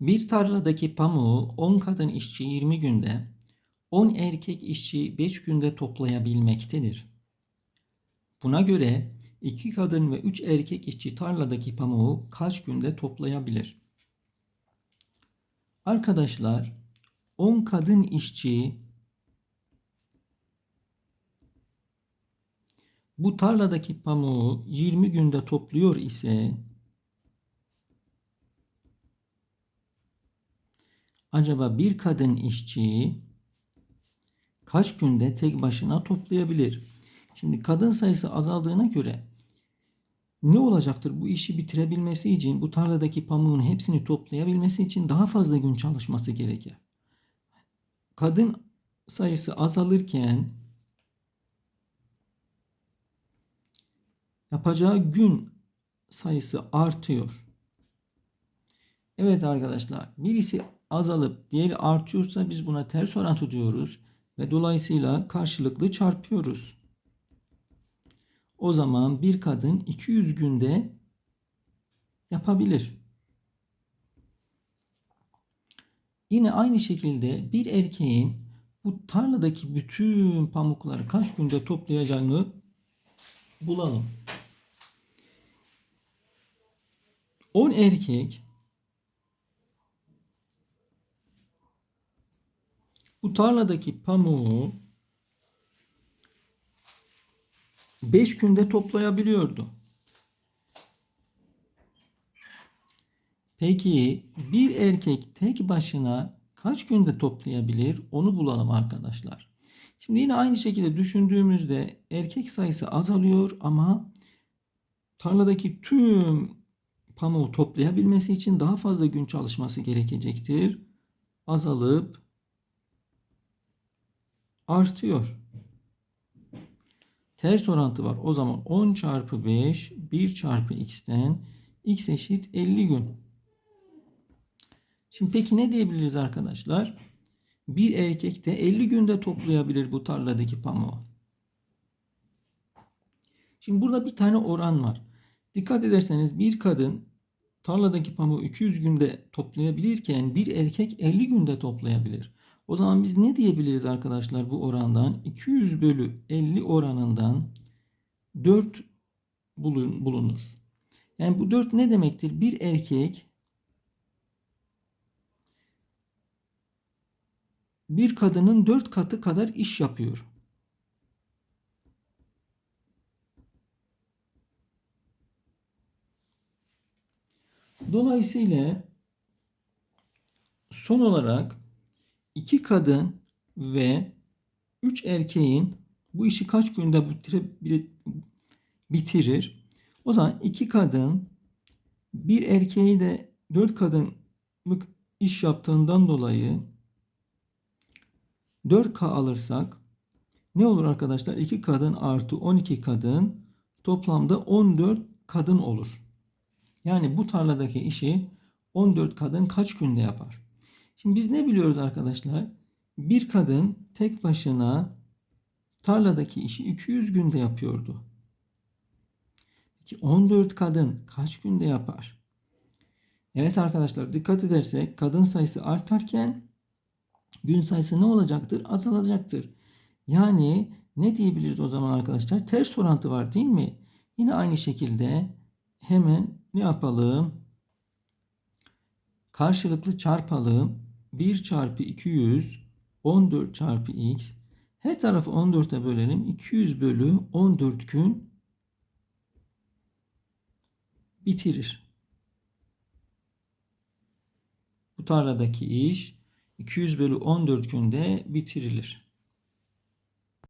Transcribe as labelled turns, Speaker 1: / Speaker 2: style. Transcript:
Speaker 1: Bir tarladaki pamuğu 10 kadın işçi 20 günde, 10 erkek işçi 5 günde toplayabilmektedir. Buna göre 2 kadın ve 3 erkek işçi tarladaki pamuğu kaç günde toplayabilir? Arkadaşlar 10 kadın işçi bu tarladaki pamuğu 20 günde topluyor ise acaba bir kadın işçi kaç günde tek başına toplayabilir? Şimdi kadın sayısı azaldığına göre ne olacaktır? Bu işi bitirebilmesi için, bu tarladaki pamuğun hepsini toplayabilmesi için daha fazla gün çalışması gerekir. Kadın sayısı azalırken yapacağı gün sayısı artıyor. Evet arkadaşlar, birisi azalıp diğeri artıyorsa biz buna ters orantı diyoruz ve dolayısıyla karşılıklı çarpıyoruz. O zaman bir kadın 200 günde yapabilir. Yine aynı şekilde bir erkeğin bu tarladaki bütün pamukları kaç günde toplayacağını bulalım. 10 erkek bu tarladaki pamuğu 5 günde toplayabiliyordu. Peki bir erkek tek başına kaç günde toplayabilir? Onu bulalım arkadaşlar. Şimdi yine aynı şekilde düşündüğümüzde erkek sayısı azalıyor ama tarladaki tüm pamuğu toplayabilmesi için daha fazla gün çalışması gerekecektir. Azalıp artıyor. Ters orantı var. O zaman 10 çarpı 5 1 çarpı x'ten x eşit 50 gün. Şimdi peki ne diyebiliriz arkadaşlar? Bir erkek de 50 günde toplayabilir bu tarladaki pamuğu. Şimdi burada bir tane oran var. Dikkat ederseniz bir kadın tarladaki pamuğu 200 günde toplayabilirken bir erkek 50 günde toplayabilir. O zaman biz ne diyebiliriz arkadaşlar bu orandan? 200 bölü 50 oranından 4 bulunur. Yani bu 4 ne demektir? Bir erkek bir kadının 4 katı kadar iş yapıyor. Dolayısıyla son olarak iki kadın ve üç erkeğin bu işi kaç günde bitirir? O zaman iki kadın bir erkeği de dört kadınlık iş yaptığından dolayı 4K alırsak ne olur arkadaşlar? 2 kadın artı 12 kadın toplamda 14 kadın olur. Yani bu tarladaki işi 14 kadın kaç günde yapar? Şimdi biz ne biliyoruz arkadaşlar? Bir kadın tek başına tarladaki işi 200 günde yapıyordu. Peki 14 kadın kaç günde yapar? Evet arkadaşlar dikkat edersek kadın sayısı artarken gün sayısı ne olacaktır? Azalacaktır. Yani ne diyebiliriz o zaman arkadaşlar? Ters orantı var değil mi? Yine aynı şekilde hemen ne yapalım? Karşılıklı çarpalım. 1 çarpı 200 14 çarpı x her tarafı 14'e bölelim. 200 bölü 14 gün bitirir. Bu tarladaki iş 200 bölü 14 günde bitirilir.